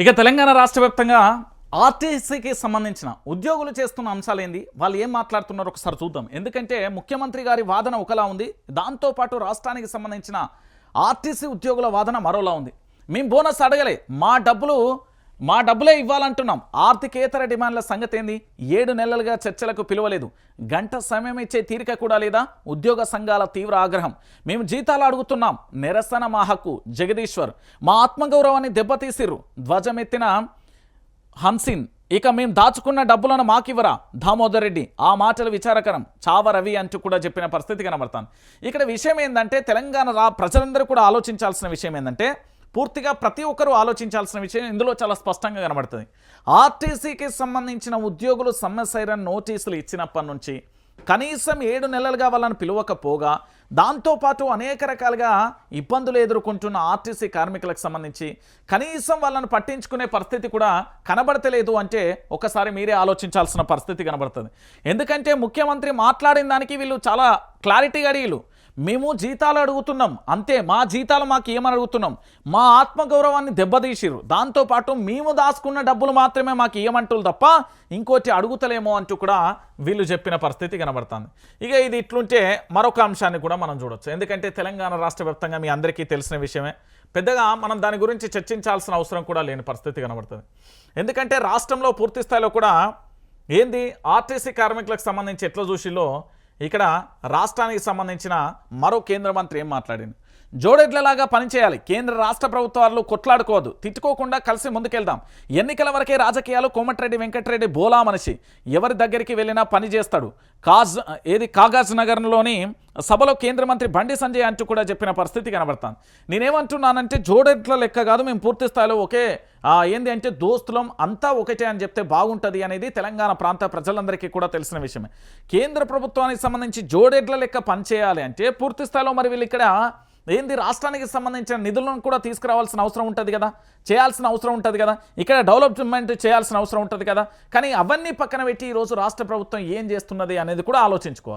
ఇక తెలంగాణ రాష్ట్ర వ్యాప్తంగా ఆర్టీసీకి సంబంధించిన ఉద్యోగులు చేస్తున్న అంశాలు ఏంది వాళ్ళు ఏం మాట్లాడుతున్నారో ఒకసారి చూద్దాం. ఎందుకంటే ముఖ్యమంత్రి గారి వాదన ఒకలా ఉంది. దాంతోపాటు రాష్ట్రానికి సంబంధించిన ఆర్టీసీ ఉద్యోగుల వాదన మరోలా ఉంది. మేము బోనస్ అడగలే. మా డబ్బులు మా డబ్బులే ఇవ్వాలంటున్నాం. ఆర్థికేతర డిమాండ్ల సంగతి ఏంది ఏడు నెలలుగా చర్చలకు పిలువలేదు. గంట సమయం ఇచ్చే తీరిక కూడా లేదా? ఉద్యోగ సంఘాల తీవ్ర ఆగ్రహం. మేము జీతాలు అడుగుతున్నాం. నిరసన మా హక్కు. జగదీశ్వర్ మా ఆత్మగౌరవాన్ని దెబ్బతీసిర్రు. ధ్వజమెత్తిన హన్సిన్ ఇక మేము దాచుకున్న డబ్బులను మాకివ్వరా? దామోదర్ రెడ్డి ఆ మాటలు విచారకరం. చావ రవి అంటూ కూడా చెప్పిన పరిస్థితి కనబడతాను ఇక్కడ విషయం ఏంటంటే తెలంగాణ ప్రజలందరూ కూడా ఆలోచించాల్సిన విషయం ఏంటంటే పూర్తిగా ప్రతి ఒక్కరూ ఆలోచించాల్సిన విషయం ఇందులో చాలా స్పష్టంగా కనబడుతుంది. ఆర్టీసీకి సంబంధించిన ఉద్యోగులు సమ్మె సైరన్ నోటీసులు ఇచ్చినప్పటి నుంచి కనీసం ఏడు నెలలుగా వాళ్ళని పిలవకపోగా దాంతోపాటు అనేక రకాలుగా ఇబ్బందులు ఎదుర్కొంటున్న ఆర్టీసీ కార్మికులకు సంబంధించి కనీసం వాళ్ళని పట్టించుకునే పరిస్థితి కూడా కనబడతలేదు అంటే ఒకసారి మీరే ఆలోచించాల్సిన పరిస్థితి కనబడుతుంది. ఎందుకంటే ముఖ్యమంత్రి మాట్లాడిన దానికి వీళ్ళు చాలా క్లారిటీగా అడిగిలు మేము జీతాలు అడుగుతున్నాం. అంతే మా జీతాలు మాకు ఏమని అడుగుతున్నాం? మా ఆత్మగౌరవాన్ని దెబ్బతీసిరు దాంతోపాటు మేము దాచుకున్న డబ్బులు మాత్రమే మాకు ఏమంటారు తప్ప ఇంకోటి అడుగుతలేమో అంటూ కూడా వీళ్ళు చెప్పిన పరిస్థితి కనబడుతుంది. ఇక ఇది ఇట్లుంటే మరొక అంశాన్ని కూడా మనం చూడొచ్చు. ఎందుకంటే తెలంగాణ రాష్ట్ర వ్యాప్తంగా మీ అందరికీ తెలిసిన విషయమే. పెద్దగా మనం దాని గురించి చర్చించాల్సిన అవసరం కూడా లేని పరిస్థితి కనబడుతుంది. ఎందుకంటే రాష్ట్రంలో పూర్తి స్థాయిలో కూడా ఏంది? ఆర్టీసీ కార్మికులకు సంబంధించి ఎట్లా చూసిలో ఇక్కడ రాష్ట్రానికి సంబంధించిన మరో కేంద్ర మంత్రి ఏం మాట్లాడింది? జోడెడ్లలాగా పనిచేయాలి. కేంద్ర రాష్ట్ర ప్రభుత్వాలు కొట్లాడుకోవద్దు. తిట్టుకోకుండా కలిసి ముందుకెళ్దాం. ఎన్నికల వరకే రాజకీయాలు కోమటిరెడ్డి వెంకటరెడ్డి బోలా మనిషి. ఎవరి దగ్గరికి వెళ్ళినా పని చేస్తాడు. కాజ్ ఏది కాగజ్ నగర్లోని సభలో కేంద్ర మంత్రి బండి సంజయ్ అంటూ కూడా చెప్పిన పరిస్థితి కనబడుతుంది. నేనేమంటున్నానంటే జోడెడ్ల లెక్క కాదు మేము పూర్తి స్థాయిలో ఒకే ఏంది అంటే దోస్తులం అంతా ఒకటే అని చెప్తే బాగుంటుంది అనేది తెలంగాణ ప్రాంత ప్రజలందరికీ కూడా తెలిసిన విషయమే. కేంద్ర ప్రభుత్వానికి సంబంధించి జోడెడ్ల లెక్క పనిచేయాలి అంటే పూర్తి స్థాయిలో మరి వీళ్ళు ఇక్కడ ఏంది రాష్ట్రానికి సంబంధించిన నిధులను కూడా తీసుకురావాల్సిన అవసరం ఉంటుంది కదా? చేయాల్సిన అవసరం ఉంటుంది కదా? ఇక్కడ డెవలప్మెంట్ చేయాల్సిన అవసరం ఉంటుంది కదా? కానీ అవన్నీ పక్కన పెట్టి ఈరోజు రాష్ట్ర ప్రభుత్వం ఏం చేస్తున్నది అనేది కూడా ఆలోచించుకోవాలి.